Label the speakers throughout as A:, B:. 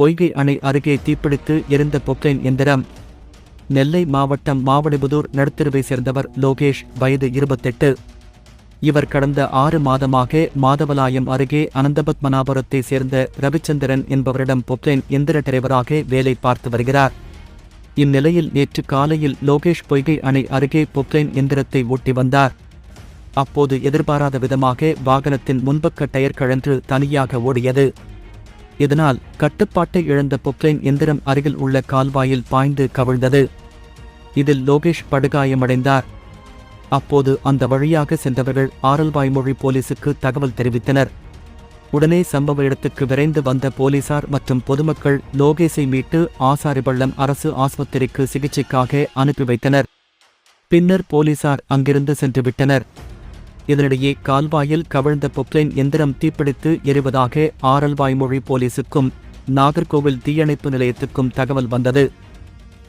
A: பொய்கை அணை அருகே தீப்பிடித்து எரிந்த பொக்லைன் எந்திரம். நெல்லை மாவட்டம் மாவடிபுதூர் நடுத்தெருவை சேர்ந்தவர் லோகேஷ் வயது இருபத்தெட்டு. இவர் கடந்த ஆறு மாதமாக மாதவலாயம் அருகே அனந்தபத்மநாபுரத்தை சேர்ந்த ரவிச்சந்திரன் என்பவரிடம் பொப்ளைன் எந்திர டிரைவராக வேலை பார்த்து வருகிறார். இந்நிலையில் நேற்று காலையில் லோகேஷ் பொய்கை அணை அருகே பொப்ளைன் எந்திரத்தை ஓட்டி வந்தார். அப்போது எதிர்பாராத விதமாக வாகனத்தின் முன்பக்க டயர் கழன்று தனியாக ஓடியது. இதனால் கட்டுப்பாட்டை இழந்த பொக்லைன் எந்திரம் அருகில் உள்ள கால்வாயில் பாய்ந்து கவிழ்ந்தது. இதில் லோகேஷ் படுகாயமடைந்தார். அப்போது அந்த வழியாக சென்றவர்கள் ஆரல்வாய்மொழி போலீசுக்கு தகவல் தெரிவித்தனர். உடனே சம்பவ இடத்துக்கு விரைந்து வந்த போலீசார் மற்றும் பொதுமக்கள் லோகேஷை மீட்டு ஆசாரிபள்ளம் அரசு ஆஸ்பத்திரிக்கு சிகிச்சைக்காக அனுப்பி வைத்தனர். பின்னர் போலீசார் அங்கிருந்து சென்று விட்டனர். இதனிடையே கால்வாயில் கவிழ்ந்த பொக்லைன் எந்திரம் தீப்பிடித்து எரிவதாக ஆரல்வாய்மொழி போலீசுக்கும் நாகர்கோவில் தீயணைப்பு நிலையத்துக்கும் தகவல் வந்தது.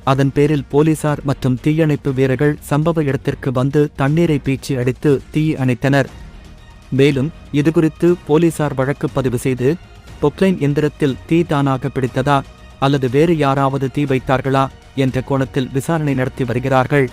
A: அதன் பேரில் போலீசார் மற்றும் தீயணைப்பு வீரர்கள் சம்பவ இடத்திற்கு வந்து தண்ணீரை பீச்சி அடித்து தீ அணைத்தனர். மேலும் இதுகுறித்து போலீசார் வழக்கு பதிவு செய்து பொக்லைன் எந்திரத்தில் தீ தானாக பிடித்ததா அல்லது வேறு யாராவது தீ வைத்தார்களா என்ற கோணத்தில் விசாரணை நடத்தி வருகிறார்கள்.